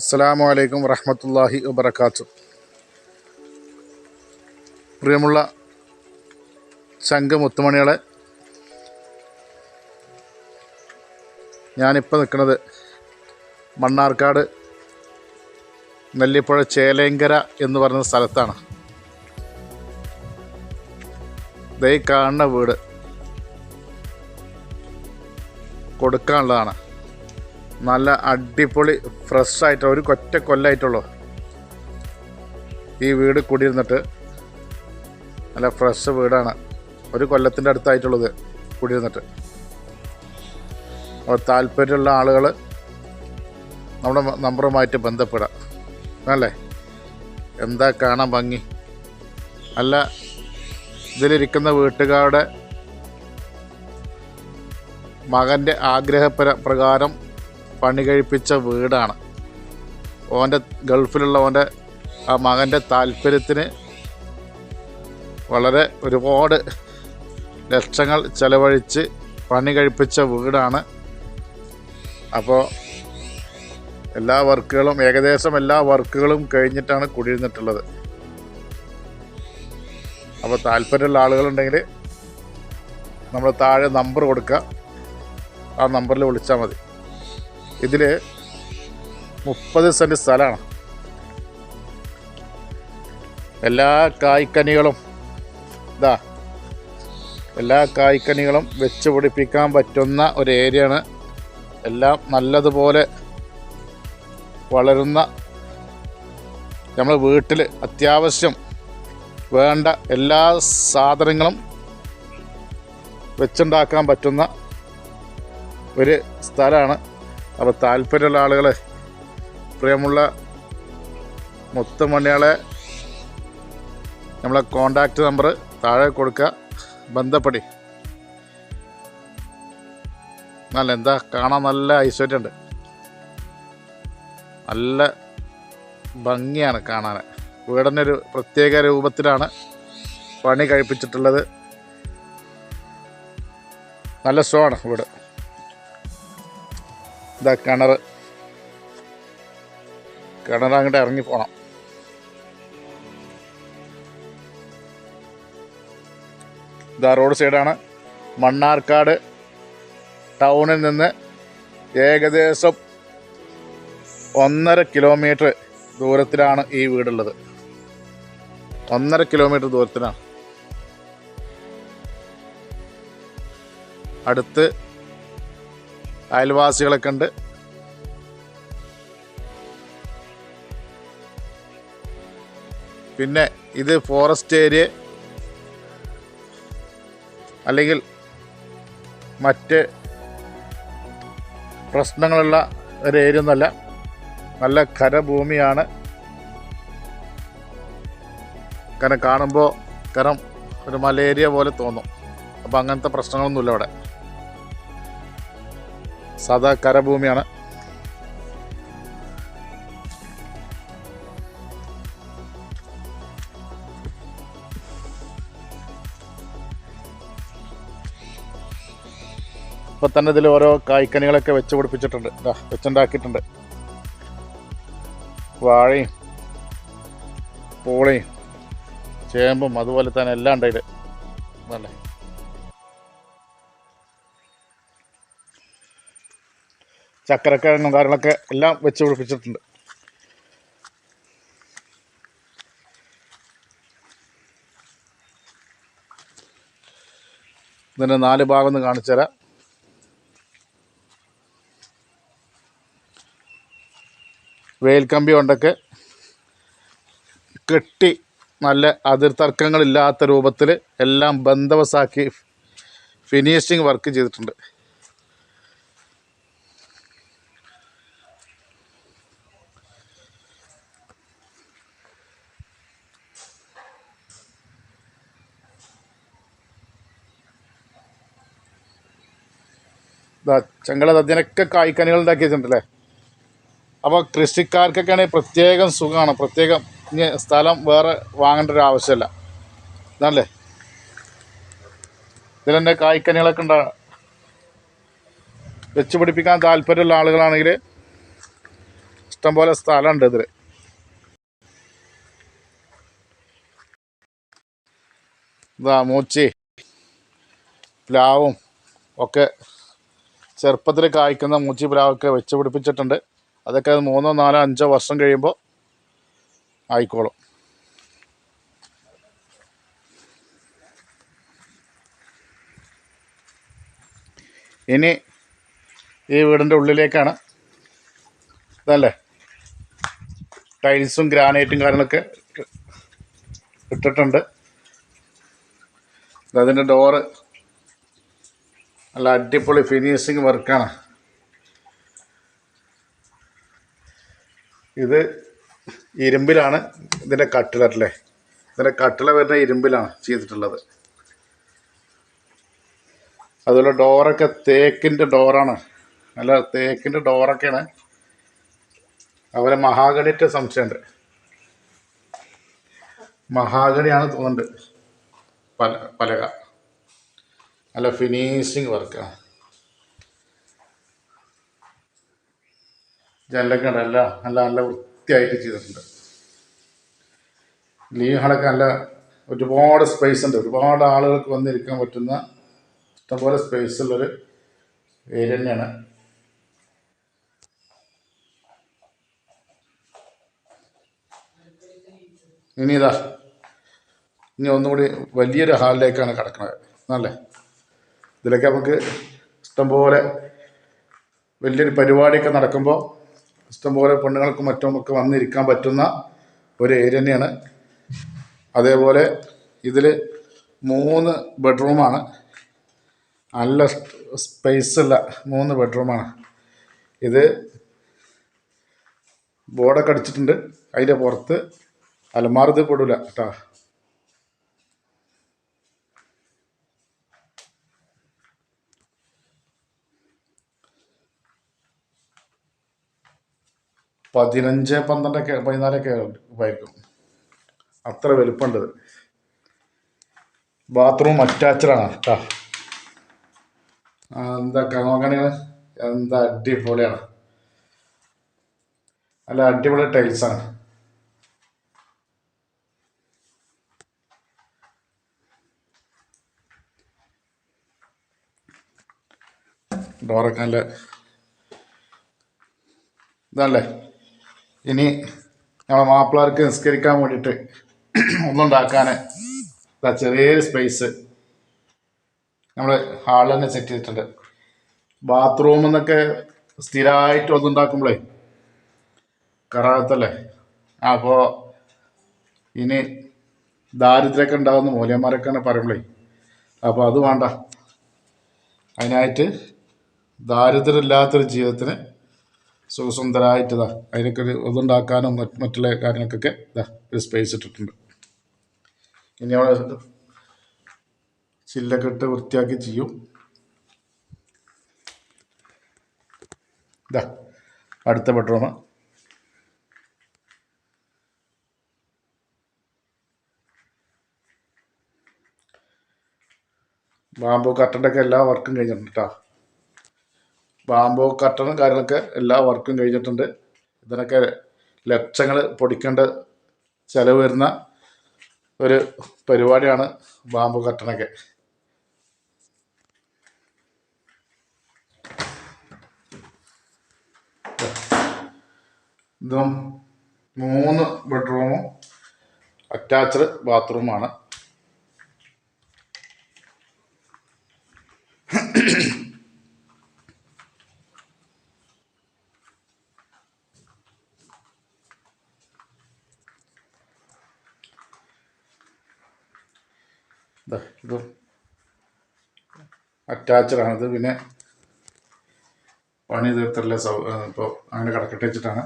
അസ്സാം വലൈക്കും വറഹമത്തല്ലാഹി വബർക്കാത്തു പ്രിയമുള്ള ശംഖ് മുത്തുമണികളെ ഞാനിപ്പോൾ നിൽക്കുന്നത് മണ്ണാർക്കാട് നെല്ലിപ്പുഴ ചേലേങ്കര എന്ന് പറയുന്ന സ്ഥലത്താണ്. ദൈ കാണുന്ന വീട് കൊടുക്കാനുള്ളതാണ്. നല്ല അടിപൊളി ഫ്രഷ് ആയിട്ട് ഒരു കൊറ്റ കൊല്ലായിട്ടുള്ളൂ. ഈ വീട് കുടിയിരുന്നിട്ട് നല്ല ഫ്രഷ് വീടാണ്. ഒരു കൊല്ലത്തിന്റെ അടുത്തായിട്ടുള്ളത് കുടിയിരുന്നിട്ട്. അപ്പോൾ താല്പര്യമുള്ള ആളുകൾ നമ്മുടെ നമ്പറുമായിട്ട് ബന്ധപ്പെടാം. അല്ലേ? എന്താ കാണാൻ ഭംഗി? അല്ല ഇതിലിരിക്കുന്ന വീട്ടുകാരുടെ മകന്റെ ആഗ്രഹപ്ര പ്രകാരം പണി കഴിപ്പിച്ച വീടാണ്. ഓന്റെ ഗൾഫിലുള്ള ഓന്റെ ആ മകന്റെ താല്പര്യത്തിന് വളരെ ഒരുപാട് ലക്ഷങ്ങൾ ചെലവഴിച്ച് പണി കഴിപ്പിച്ച വീടാണ്. അപ്പോൾ എല്ലാ വർക്കുകളും ഏകദേശം എല്ലാ വർക്കുകളും കഴിഞ്ഞിട്ടാണ് കുടിയിരുന്നിട്ടുള്ളത്. അപ്പോൾ താല്പര്യമുള്ള ആളുകളുണ്ടെങ്കിൽ നമ്മൾ താഴെ നമ്പർ കൊടുക്കുക. ആ നമ്പറിൽ വിളിച്ചാൽ മതി. ഇതിൽ മുപ്പത് സെന്റ് സ്ഥലമാണ് എല്ലാ കായ്ക്കനികളും ഇതാ എല്ലാ കായ്ക്കനികളും വെച്ച് പിടിപ്പിക്കാൻ പറ്റുന്ന ഒരു ഏരിയയാണ്. എല്ലാം നല്ലതുപോലെ വളരുന്ന നമ്മൾ വീട്ടിൽ അത്യാവശ്യം വേണ്ട എല്ലാ സാധനങ്ങളും വെച്ചുണ്ടാക്കാൻ പറ്റുന്ന ഒരു സ്ഥലമാണ് അപ്പോൾ താല്പര്യമുള്ള ആളുകൾ പ്രിയമുള്ള മൊത്തം മണിയാളെ നമ്മളെ കോണ്ടാക്റ്റ് നമ്പർ താഴെ കൊടുക്കുക ബന്ധപ്പെടി. നല്ല എന്താ കാണാൻ നല്ല ഐശ്വര്യമുണ്ട് നല്ല ഭംഗിയാണ് കാണാൻ. വീടിന്റെ ഒരു പ്രത്യേക രൂപത്തിലാണ് പണി കഴിപ്പിച്ചിട്ടുള്ളത്. നല്ല ഷോ വീട്. ഇതാ കിണർ കിണർ അങ്ങോട്ട് ഇറങ്ങി പോണം. ഇതാ റോഡ് സൈഡാണ് മണ്ണാർക്കാട് ടൗണിൽ നിന്ന് ഏകദേശം ഒന്നര കിലോമീറ്റർ ദൂരത്തിലാണ് ഈ വീടുള്ളത്. ഒന്നര കിലോമീറ്റർ ദൂരത്തിലാണ്. അടുത്ത് അയൽവാസികളൊക്കെ കണ്ട് പിന്നെ ഇത് ഫോറസ്റ്റ് ഏരിയ അല്ലെങ്കിൽ മറ്റ് പ്രശ്നങ്ങളുള്ള ഒരു ഏരിയ ഒന്നല്ല നല്ല കരഭൂമിയാണ് കാരണം കാണുമ്പോൾ കാരണം ഒരു മലേരിയ പോലെ തോന്നും. അപ്പോൾ അങ്ങനത്തെ പ്രശ്നങ്ങളൊന്നുമില്ല അവിടെ. സാധാ കരഭൂമിയാണ്. ഇപ്പൊ തന്നെ ഇതിൽ ഓരോ കായ്ക്കനികളൊക്കെ വെച്ച് പിടിപ്പിച്ചിട്ടുണ്ട്. ഇതാ വെച്ചുണ്ടാക്കിയിട്ടുണ്ട്. വാഴയും പൂളയും ചേമ്പും അതുപോലെ തന്നെ എല്ലാം ഉണ്ട് ഇത്. ചക്കരക്കിഴങ്ങും കാര്യങ്ങളൊക്കെ എല്ലാം വെച്ച് പിടിപ്പിച്ചിട്ടുണ്ട്. ഇതിന്റെ നാല് ഭാഗം ഒന്ന് കാണിച്ചു തരാം. വേൽക്കമ്പി കൊണ്ടൊക്കെ കെട്ടി നല്ല അതിർത്തർക്കങ്ങളില്ലാത്ത രൂപത്തിൽ എല്ലാം ബന്ധവസാക്കി ഫിനിഷിങ് വർക്ക് ചെയ്തിട്ടുണ്ട്. ചെങ്കള അതിനൊക്കെ കായ്ക്കനികൾ ഉണ്ടാക്കി വെച്ചിട്ടുണ്ടല്ലേ അപ്പോൾ കൃഷിക്കാർക്കൊക്കെയാണെങ്കിൽ പ്രത്യേകം സുഖമാണ് പ്രത്യേകം ഇനി സ്ഥലം വേറെ വാങ്ങേണ്ട ഒരു ആവശ്യമില്ല. ഇതിൽ ഇതിലെന്നെ കായ്ക്കനികളൊക്കെ ഉണ്ടാ വെച്ച് പിടിപ്പിക്കാൻ താല്പര്യമുള്ള ആളുകളാണെങ്കിൽ ഇഷ്ടംപോലെ സ്ഥലമുണ്ട് ഇതിൽ ഇതാ മൂച്ചി പ്ലാവും ഒക്കെ ചെറുപ്പത്തിൽ കായ്ക്കുന്ന മൂച്ചി പ്ലാവൊക്കെ വെച്ച് പിടിപ്പിച്ചിട്ടുണ്ട്. അതൊക്കെ മൂന്നോ നാലോ അഞ്ചോ വർഷം കഴിയുമ്പോൾ ആയിക്കോളും. ഇനി ഈ വീടിന്റെ ഉള്ളിലേക്കാണ്. ഇതല്ലേ? ടൈൽസും ഗ്രാനൈറ്റും കാര്യങ്ങളൊക്കെ ഇട്ടിട്ടുണ്ട്. അതിന്റെ ഡോറ്. നല്ല അടിപൊളി ഫിനിഷിങ് വർക്കാണ് ഇത് ഇരുമ്പിലാണ് ഇതിന്റെ കട്ടിലല്ലേ ഇതിന്റെ കട്ടില വരുന്ന ഇരുമ്പിലാണ് ചെയ്തിട്ടുള്ളത്. അതുപോലെ ഡോറൊക്കെ തേക്കിന്റെ ഡോറാണ് നല്ല തേക്കിന്റെ ഡോറൊക്കെയാണ് അവരെ മഹാഗണിറ്റ് സംശയമുണ്ട്. മഹാഗണിയാണ് തോന്നുന്നുണ്ട്. പല പലക. നല്ല ഫിനിഷിങ് വർക്കാണ് ജനലൊക്കെ നല്ല നല്ല വൃത്തിയായിട്ട് ചെയ്തിട്ടുണ്ട്. ലീഹളൊക്കെ നല്ല ഒരുപാട് സ്പേസ് ഉണ്ട്. ഒരുപാട് ആളുകൾക്ക് വന്നിരിക്കാൻ പറ്റുന്ന ഇഷ്ടംപോലെ സ്പേസ് ഉള്ളൊരു ഏരിയ തന്നെയാണ്. ഇനി ഇതാ ഇനി ഒന്നുകൂടി വലിയൊരു ഹാളിലേക്കാണ് കിടക്കുന്നത് എന്നല്ലേ ഇതിലൊക്കെ നമുക്ക് ഇഷ്ടംപോലെ വലിയൊരു പരിപാടിയൊക്കെ നടക്കുമ്പോൾ ഇഷ്ടംപോലെ പെണ്ണുങ്ങൾക്കും മറ്റും ഒക്കെ വന്നിരിക്കാൻ പറ്റുന്ന ഒരു ഏരിയ തന്നെയാണ്. അതേപോലെ ഇതിൽ മൂന്ന് ബെഡ്റൂമാണ്. നല്ല സ്പേസ് ഉള്ള മൂന്ന് ബെഡ്റൂമാണ്. ഇത് ബോർഡൊക്കെ അടിച്ചിട്ടുണ്ട്. അതിന്റെ പുറത്ത് അലമാര ഇത് പെടില്ല കേട്ടോ. പതിനഞ്ച് പന്ത്രണ്ടൊക്കെ പതിനാലൊക്കെ ആയിരിക്കും. അത്ര വലുപ്പമുണ്ടത് ബാത്റൂം അറ്റാച്ചഡാണ് കേട്ടോ. എന്താ നോക്കണെങ്കിൽ എന്താ അടിപൊളിയാണ്. നല്ല അടിപൊളി ടൈൽസാണ് ഡോറൊക്കെ നല്ല ഇതല്ലേ ഇനി നമ്മളെ മാപ്പിളാർക്ക് നിസ്കരിക്കാൻ വേണ്ടിയിട്ട് ഒന്നുണ്ടാക്കാൻ ചെറിയൊരു സ്പേസ് നമ്മൾ ഹാളിൽ തന്നെ സെറ്റ് ചെയ്തിട്ടുണ്ട്. ബാത്റൂം എന്നൊക്കെ സ്ഥിരമായിട്ട് ഒന്നുണ്ടാക്കുമ്പോഴേ കറാകത്തല്ലേ അപ്പോൾ ഇനി ദാരിദ്ര്യമൊക്കെ ഉണ്ടാകുന്ന മൂലയന്മാരൊക്കെയാണ് പറയുമ്പോഴേ അപ്പോൾ അത് വേണ്ട. അതിനായിട്ട് ദാരിദ്ര്യമില്ലാത്തൊരു ജീവിതത്തിന് സുഖസുന്ദരമായിട്ട് ഇതാ അതിനൊക്കെ ഒരു ഇതുണ്ടാക്കാനും മറ്റ് മറ്റുള്ള കാര്യങ്ങൾക്കൊക്കെ ഇതാ ഒരു സ്പേസ് ഇട്ടിട്ടുണ്ട്. ഇനി അവിടെ ചില്ലൊക്കെ ഇട്ട് വൃത്തിയാക്കി ചെയ്യും. ഇതാ അടുത്ത ബെഡ്റൂം ബാമ്പു കട്ടന്റെ ഒക്കെ എല്ലാ വർക്കും കഴിഞ്ഞിട്ടുണ്ട് കേട്ടോ ബാമ്പു കട്ടണും കാര്യങ്ങളൊക്കെ എല്ലാ വർക്കും കഴിഞ്ഞിട്ടുണ്ട്. ഇതിനൊക്കെ ലക്ഷങ്ങൾ പൊടിക്കേണ്ട ചിലവ് വരുന്ന ഒരു പരിപാടിയാണ് പാമ്പ് കട്ടണൊക്കെ. ഇതും മൂന്ന് ബെഡ്റൂമും അറ്റാച്ച്ഡ് ബാത്റൂമാണ് ദാ ഇതും അറ്റാച്ച്ഡ് ഇത് പിന്നെ പണി തീർത്തല്ല സൗ ഇപ്പോൾ അങ്ങനെ കിടക്കട്ടെ വെച്ചിട്ടാണ്.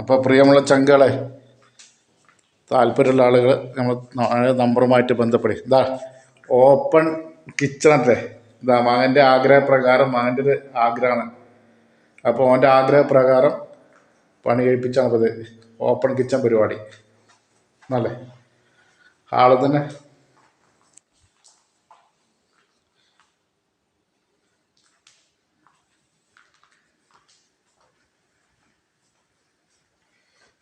അപ്പോൾ പ്രിയമുള്ള ചങ്കുകളെ താല്പര്യമുള്ള ആളുകൾ നമ്മൾ നമ്പറുമായിട്ട് ബന്ധപ്പെടും. ഇതാ ഓപ്പൺ കിച്ചണല്ലേ ഇതാ മകന്റെ ആഗ്രഹപ്രകാരം മകന്റെ ഒരു ആഗ്രഹമാണ്. അപ്പോൾ അവന്റെ ആഗ്രഹപ്രകാരം പണി കഴിപ്പിച്ചാണ് ഓപ്പൺ കിച്ചൺ പരിപാടി. എന്നല്ലേ ആൾ തന്നെ.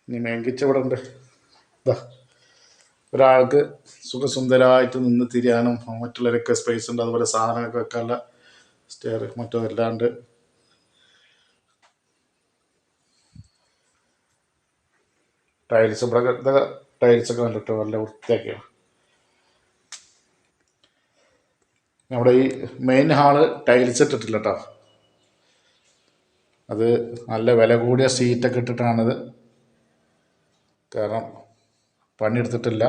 ഇനി മേങ്കിച്ചവിടുണ്ട് ഇതാ ഒരാൾക്ക് സുഖസുന്ദരമായിട്ട് നിന്ന് തിരിയാനും മറ്റുള്ളവരൊക്കെ സ്പേസ് ഉണ്ട്. അതുപോലെ സാധനമൊക്കെ വെക്കാനുള്ള സ്റ്റെയർ മറ്റോ അല്ലാണ്ട് ടൈൽസ് ഇവിടെ ടൈൽസൊക്കെ കണ്ടിട്ട് നല്ല വൃത്തിയാക്കിയാണ് നമ്മുടെ ഈ മെയിൻ ഹാൾ ടൈൽസ് ഇട്ടിട്ടില്ല കേട്ടോ അത് നല്ല വില കൂടിയ സീറ്റൊക്കെ ഇട്ടിട്ടാണിത്. കാരണം പണിയെടുത്തിട്ടില്ല.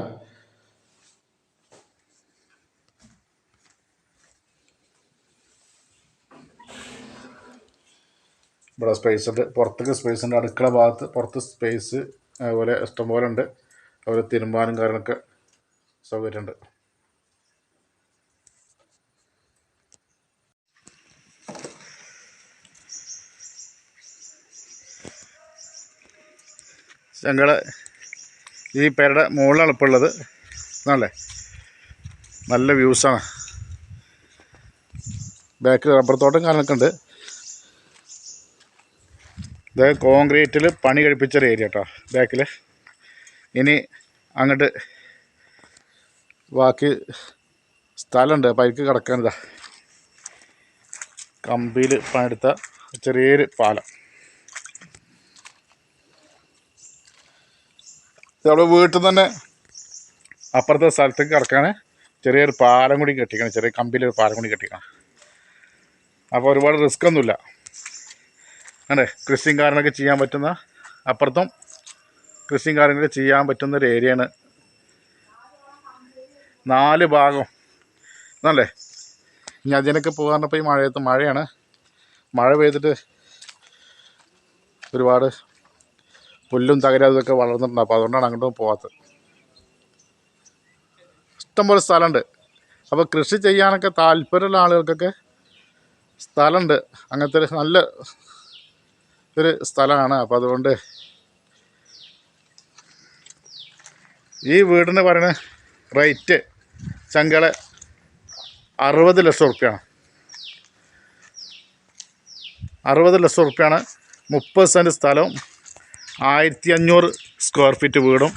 ഇവിടെ സ്പേസ് ഉണ്ട്. പുറത്തേക്ക് സ്പേസ് ഉണ്ട്. അടുക്കള ഭാഗത്ത് പുറത്ത് സ്പേസ് അതുപോലെ ഇഷ്ടംപോലെ ഉണ്ട്. അതുപോലെ തിരുമ്പാനും കാര്യങ്ങളൊക്കെ സൗകര്യമുണ്ട്. ഞങ്ങൾ ഈ പേരുടെ മുകളിലാണ് ഇപ്പോൾ ഉള്ളത്. ആണല്ലേ നല്ല വ്യൂസാണ്. ബാക്കിൽ റബ്ബർ തോട്ടം കാര്യങ്ങളൊക്കെ ഉണ്ട്. ഇത് കോൺക്രീറ്റിൽ പണി കഴിപ്പിച്ചൊരു ഏരിയ കേട്ടോ ബാക്കിൽ ഇനി അങ്ങോട്ട് ബാക്കി സ്ഥലമുണ്ട് പൈക്ക് കിടക്കാനിതാ കമ്പിയിൽ പണിയെടുത്ത ചെറിയൊരു പാലം. നമ്മുടെ വീട്ടിൽ തന്നെ അപ്പുറത്തെ സ്ഥലത്തേക്ക് കിടക്കാൻ ചെറിയൊരു പാലം കൂടി കെട്ടിക്കണം. ചെറിയ കമ്പിയിലൊരു പാലം കൂടി കെട്ടിക്കണം. അപ്പോൾ ഒരുപാട് റിസ്ക് ഒന്നുമില്ല അതെ കൃഷിയും കാര്യങ്ങളൊക്കെ ചെയ്യാൻ പറ്റുന്ന അപ്പുറത്തും കൃഷിയും കാര്യങ്ങളും ചെയ്യാൻ പറ്റുന്നൊരു ഏരിയയാണ്. നാല് ഭാഗം. എന്നല്ലേ ഇനി അതിനൊക്കെ പോകാറുണ്ടപ്പോൾ ഈ മഴയത്ത് മഴയാണ്. മഴ പെയ്തിട്ട് ഒരുപാട് പുല്ലും തകരാതൊക്കെ വളർന്നിട്ടുണ്ട്. അപ്പോൾ അതുകൊണ്ടാണ് അങ്ങോട്ടും പോകാത്തത്. ഇഷ്ടംപോലെ സ്ഥലമുണ്ട്. അപ്പോൾ കൃഷി ചെയ്യാനൊക്കെ താല്പര്യമുള്ള ആളുകൾക്കൊക്കെ സ്ഥലമുണ്ട്. അങ്ങനത്തെ ഒരു നല്ല ഒരു സ്ഥലമാണ്. അപ്പോൾ അതുകൊണ്ട് ഈ വീടിന് പറയുന്ന റേറ്റ് ചങ്കള അറുപത് ലക്ഷം ഉറുപ്പ്യാണ് അറുപത് ലക്ഷം ഉറുപ്പ്യാണ് മുപ്പത് സെന്റ് സ്ഥലവും ആയിരത്തി അഞ്ഞൂറ് സ്ക്വയർ ഫീറ്റ് വീടും.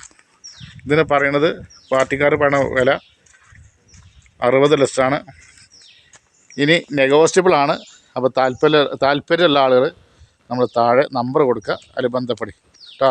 ഇതിന് പറയണത് പാർട്ടിക്കാർ പറയുന്ന വില അറുപത് ലക്ഷമാണ്. ഇനി നെഗോഷ്യബിൾ ആണ്. അപ്പോൾ താല്പര്യ താല്പര്യമുള്ള ആളുകൾ നമ്മൾ താഴെ നമ്പർ കൊടുക്കുക. അതിൽ ബന്ധപ്പെടി കേട്ടോ